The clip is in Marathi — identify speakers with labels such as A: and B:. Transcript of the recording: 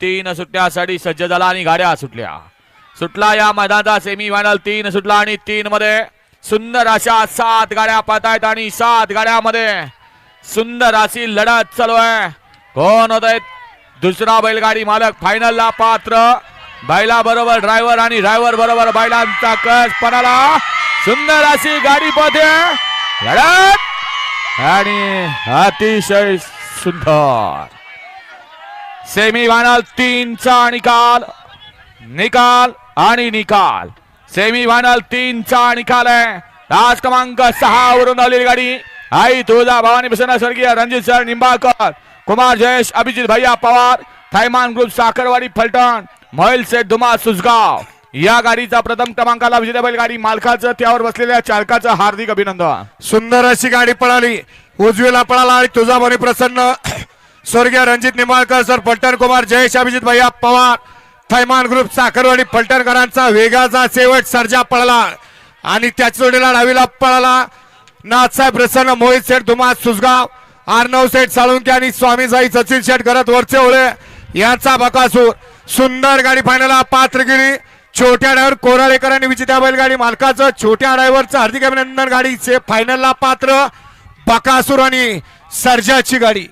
A: तीन सुटण्यासाठी सज्ज झाला आणि गाड्या सुटल्या. सुटला या मैदानाचा सेमी फायनल तीन सुटला आणि तीन मध्ये सुंदर अशा सात गाड्या पाहतायत आणि सात गाड्यामध्ये सुंदर अशी लढत चालू आहे. कोण होत आहेत दुसरा बैलगाडी मालक फायनलला पात्र. बैला बरोबर ड्रायव्हर आणि ड्रायव्हर बरोबर बैलांचा कस पणाला सुंदर अशी गाडी पळते लढत आणि अतिशय सुंदर. सेमी फायनल तीनचा निकाल. निकाल आणि निकाल. सेमी फायनल तीनचा निकाल आहे. आज क्रमांक सहा वरून आलेली गाडी. आई तुळजा भवानी प्रसन्न स्वर्गीय रणजित सर निंबाळकर कुमार जयेश अभिजित भैया पवार थैमान ग्रुप साखरवाडी फलटण मोहिल सेठ धुमा सुसगाव या गाडीचा प्रथम क्रमांकाला विजेता बैलगाडी मालकाचं त्यावर बसलेल्या चालकाचं हार्दिक अभिनंदन.
B: सुंदर अशी गाडी पळाली. उजवीला पळाला आणि तुझा म्हणे प्रसन्न. स्वर्गीय रणजित निंबाळकर सर फलटण कुमार जयेश अभिजित भैया पवार थैमान ग्रुप साखरवाडी फलटणकरांचा वेगाचा शेवट सर्जा पळाला. आणि त्याच जोडीला डावीला पळाला. नाथसाहेब प्रसन्न मोहित शेठ धुमा सुसगाव आर्नव शेठ साळुंके आणि स्वामीसाई सचिन शेठ घरात वरचे ओळे यांचा बकासूर. सुंदर गाडी फायनलला पात्र गेली छोट्या ड्रायव्हर कोराळेकर आणि विजेत्या बैलगाडी मालकाचं छोट्या ड्रायव्हरचं हार्दिक अभिनंदन गाडीचे फायनलला पात्र. बकासूर आणि सर्जाची गाडी.